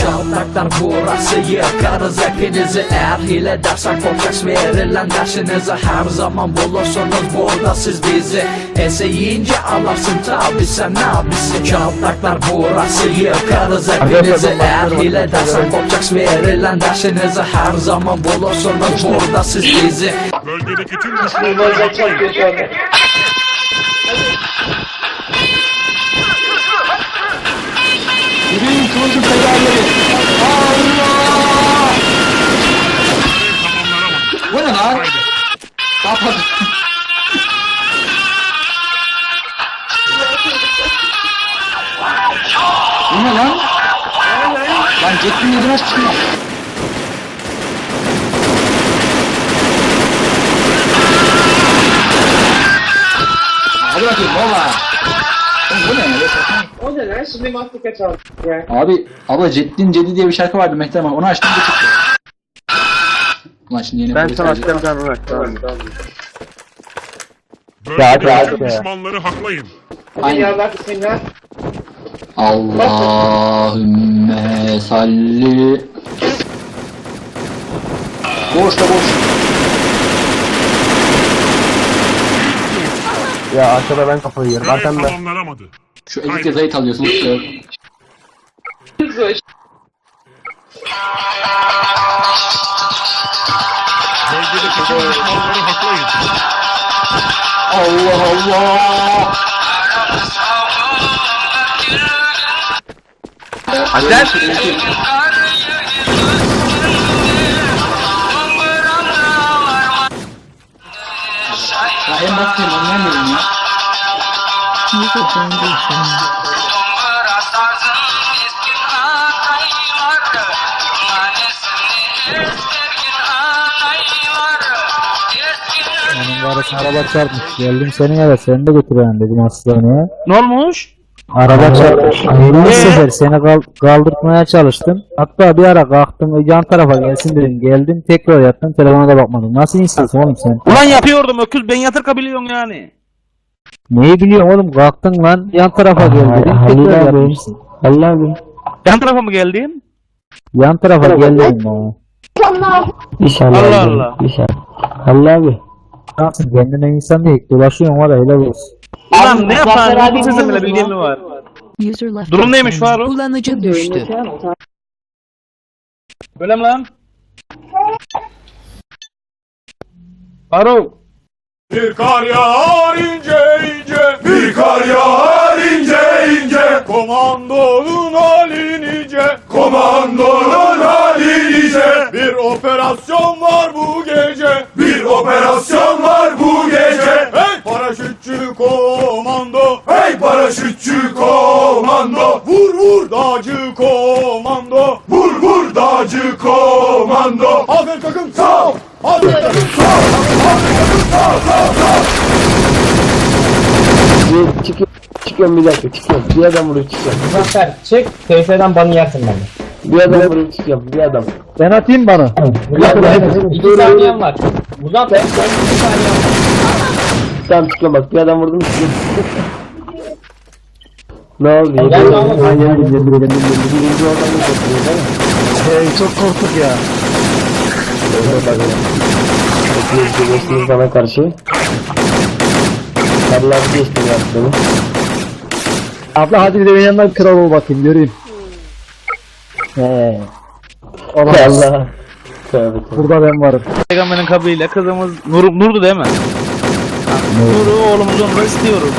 Çatlaklar. Burası yıkarız hepinizi. Eğer hile dersen kompleks verilen dersinizi? Her zaman bulursunuz burada siz bizi. Ese yiyince alarsın tabi sen abisin Çatlaklar burası yıkarız hepinizi. Eğer hile dersen kompleks verilen dersinizi? Her zaman bulursunuz burada siz bizi. Bölgedeki tüm düşmanları Kapat. Bu ne lan? Lan Jet'in yedi nasıl çıkıyor? Hadi bakayım baba. Oğlum Bu ne ya? O ne lan? Şimdi mastika çaldı ya. Abi abla Jettin Cedi diye bir şarkı vardı Mehter Onu açtım da çıktı. Ulan şimdi yeni Ben polis sana gelecek. açacağım sen bırak. Tamam. Bölgedeki tüm düşmanları haklayın. Aynen. Ya bak bismillah. Allahümme salli. Boş da boş. Ya aşağıda ben kafayı yerim. Görev Arkamda. tamamlanamadı. Şu ezik zayıf alıyorsun. Ee, Bölgedeki tüm düşmanları haklayın. Allah Allah. Azer. Ya en basitini anlayamıyorum ya. Onun arasına araba çarpmış. Geldim senin eve seni de götüreyim dedim hastaneye. Ne olmuş? Araba çarpmış. Bir sefer seni kal kaldırtmaya çalıştım. Hatta bir ara kalktım yan tarafa gelsin dedim. Geldim tekrar yattım telefona da bakmadım. Nasıl insansın oğlum sen? Ulan yapıyordum öküz ben yatır biliyorsun yani. Neyi biliyorsun oğlum kalktın lan yan tarafa gel dedim. Tekrar yatmışsın. Yan tarafa mı geldim? Yan tarafa gel dedim bana. Allah Allah. Nasılsın kendine insan değil. Dolaşıyorsun var ya helal olsun. Ulan ne yapar? Bu sesim bile mi var? User left Durum neymiş. Faruk? Kullanıcı düştü. Mi lan? Faruk. Bir kar yağar ince ince Bir kar yağar ince ince Komandonun hali nice Komandonun dağcı komando Aferin takım sağ ol Aferin takım sağ ol Çıkıyorum, çıkıyorum bir dakika çıkıyorum. Bir adam vurup çıkıyorum. Muzaffer çık. TS'den banı yersin benden. Bir adam vurup çıkıyorum. Bir adam. Ben atayım bana. İki saniyen var. Muzaffer sen iki saniyen var. Tamam çıkıyorum bak. Bir adam vurdum çıkıyorum. Ne oldu? Yedi- mı topluyor değil mi? Hey, çok korktuk ya. Hepiniz geçtiniz bana karşı. Karılar geçti yaptığını. Abla hadi bir de benim yanından kral ol bakayım göreyim. He. Olamaz. Allah. Tövbe tövbe. Burada ben varım. Peygamberin kabıyla kızımız Nur, Nur'du değil mi? Nur'u oğlumuz onu da istiyoruz.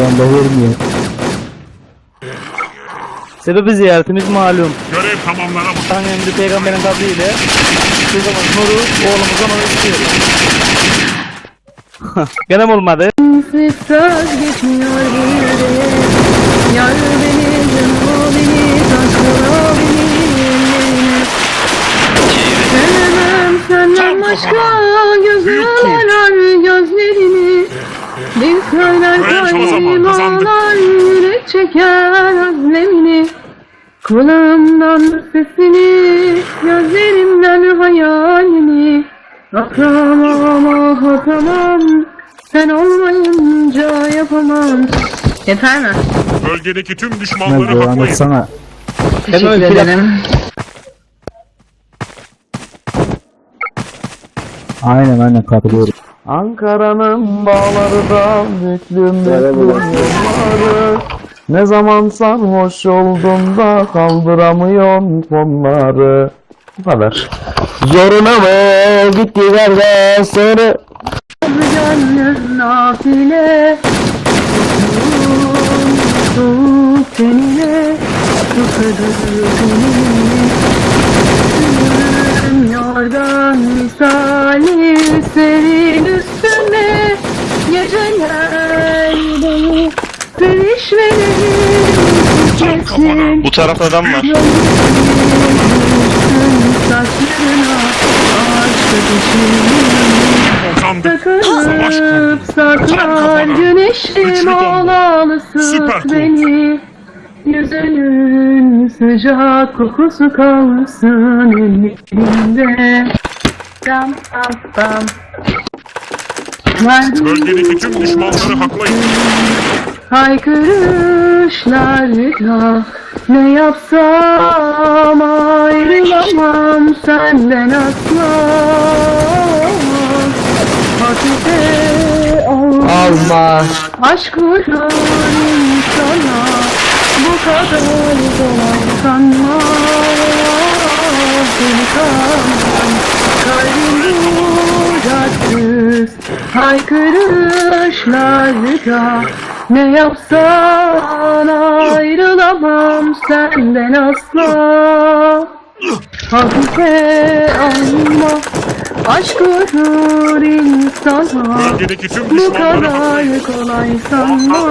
Ben de vermiyorum. Sebebi ziyaretimiz malum. Görev tamamlanamadı. Efendimiz Peygamberin kabıyla kızımız Nur'u oğlumuz onu istiyoruz. Gene olmadı? Sensiz söz geçmiyor Kulağımdan sesini, gözlerimden hayalini Atamam ah atamam Sen olmayınca yapamam Efendim? Bölgedeki tüm düşmanları bu haklayın. anlatsana. Teşekkür ederim. Aynen aynen katılıyorum. Ankara'nın bağları da büklüm büklüm yolları Ne zaman sarhoş oldum da kaldıramıyorum onları Bu kadar. Zoruna mı gitti kardeş seni. Gönlüm nafile Soğuk tenine Tutarım tenini Yorgan misali serin üstüme Geceler beni Perişverim kesin Bu tarafta adam var. Kandık. Takılıp saklar güneşim olalısın beni. Yüzünün sıcak kokusu kalsın ellerinde Dam dam dam. Bölgedeki tüm düşmanları haklayın. Haykırışlarla ne yapsam ayrılamam senden asla Hafife alma Aşk vurur insana. Bu kadar kolay sanma Delikanlı kalbim bucaksız Haykırışlarda ne yapsan ayrılamam senden asla. Hafife alma Aşk vurur insana bu kadar kolay sanma.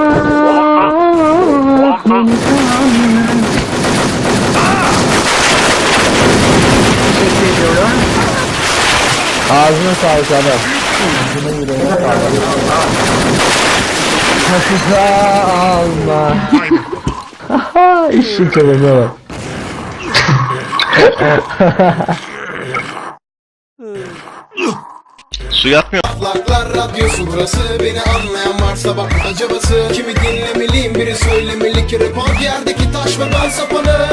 Beni sanma Teşekkür ediyorum. Ağzına sağlık Hafife alma. İşin çabana bak Laflar radyosu burası. Beni anlayan varsa bak acabası. Kimi dinlemeliyim biri söylemeli ki Rap yerdeki taş ve ben sapanı